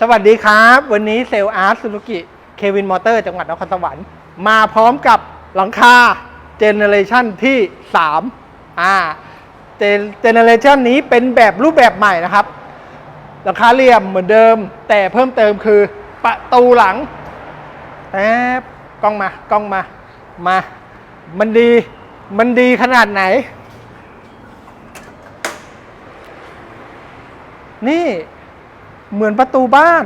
สวัสดีครับ วันนี้เซลล์อาร์ตซูซูกิเควินมอเตอร์จังหวัดนครสวรรค์มาพร้อมกับหลังคาเจเนเรชันที่3อ่าเจเนเรชันนี้เป็นแบบรูปแบบใหม่นะครับ หลังคาเหลี่ยมเหมือนเดิม แต่เพิ่มเติมคือประตูหลังแอบกล้องมากล้องมามา มันดีมันดีขนาดไหน นี่ เหมือนประตูบ้าน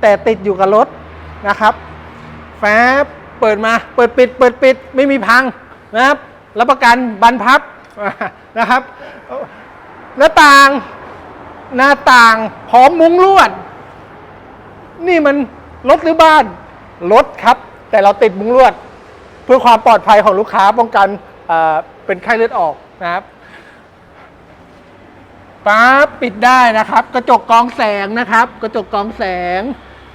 แต่ติดอยู่กับรถนะครับแฟบเปิดมาเปิดปิด เปิดปิดไม่มีพังนะครับรับประกันบรรพับนะครับหน้าต่างหน้าต่างพร้อมมุ้งลวด นี่มันรถหรือบ้านรถครับ แต่เราติดมุ้งลวด เพื่อความปลอดภัยของลูกค้าป้องกันเอ่อเป็นไข้เลือดออกนะครับ ปั๊บปิดได้นะครับ กระจกกองแสงนะครับ กระจกกองแสง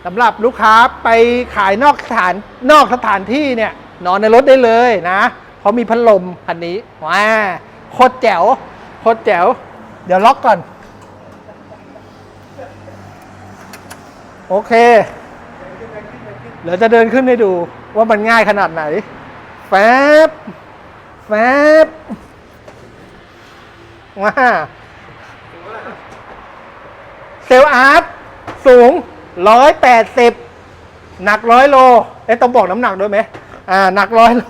สำหรับลูกค้าไปขายนอกสถานนอกสถานที่เนี่ยนอนในรถได้เลยนะเขามีพัดลมคันนี้ว้าโคตรแจ๋วโคตรแจ๋ว เดี๋ยวล็อกก่อน โอเคเดี๋ยวจะเดินขึ้นให้ดูว่ามันง่ายขนาดไหน แฟบแฟบว้า เซลล์อาร์ตสูง 180 หนัก100โลเอ๊ะต้องบอกน้ำหนักด้วยไหมอ่าหนัก100โล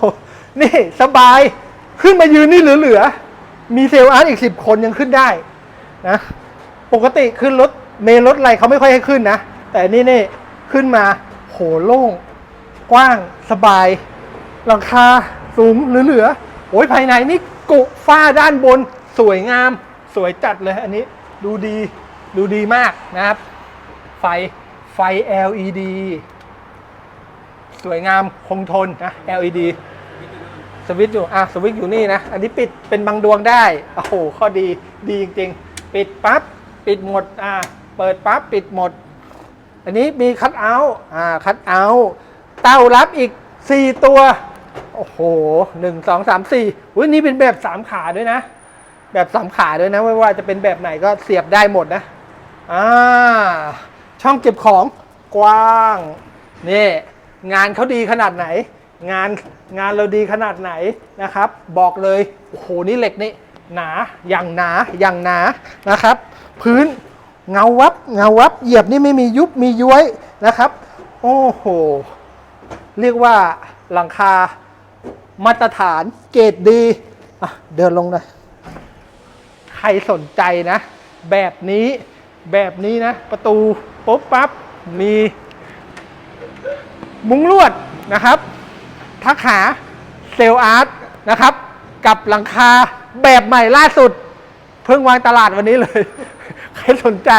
นี่สบายขึ้นมายืนนี่เหลือๆ มีเซลล์อาร์ตอีก 10 คนยังขึ้นได้นะปกติขึ้นรถเมล์รถอะไรเขาไม่ค่อยให้ขึ้นนะ แต่นี่นี่ขึ้นมาโหโล่ง กว้างสบาย หลังคาสูงเหลือๆโอ้ยภายในนี่กุฝ้าด้านบนสวยงาม สวยจัดเลยอันนี้ดูดี ดูดีมากนะครับ ไฟไฟ LED สวยงามคงทนนะ LED สวิตช์อยู่ อะ สวิตช์อยู่นี่นะ อันนี้ปิดเป็นบางดวงได้ โอ้โห ข้อดี ดีจริงๆ ปิดปั๊บ ปิดหมด อะ เปิดปั๊บ ปิดหมด อันนี้มีคัทเอาท์ อ่า คัทเอาท์ เต้ารับอีก 4 ตัว โอ้โหหนึ่งสองสามสี่อุ้ยนี่เป็นแบบสามขาด้วยนะ แบบสามขาด้วยนะ ไม่ว่าจะเป็นแบบไหนก็เสียบได้หมดนะ อ่าช่องเก็บของกว้างนี่งานเขาดีขนาดไหน งานงานเราดีขนาดไหนนะครับ บอกเลยโอ้โหนี่เหล็กนี่หนาอย่างหนาอย่างหนานะครับ พื้นเงาวับเงาวับเหยียบนี่ไม่มียุบมีย้วยนะครับ โอ้โหเรียกว่าหลังคามาตรฐานเกรดดีอะเดินลงหน่อยใครสนใจนะ แบบนี้ แบบนี้นะ ประตูปุ๊บปั๊บมีมุ้งลวดนะครับ ทักหาเซลอาร์ตนะครับ กับหลังคาแบบใหม่ล่าสุด เพิ่งวางตลาดวันนี้เลย ใครสนใจ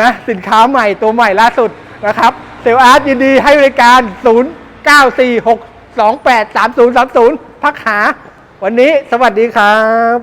นะสินค้าใหม่ตัวใหม่ล่าสุดนะครับ เซลอาร์ตยินดีให้บริการ 0 9 4 6 2 8 3 0 3 0 ทักหา วันนี้สวัสดีครับ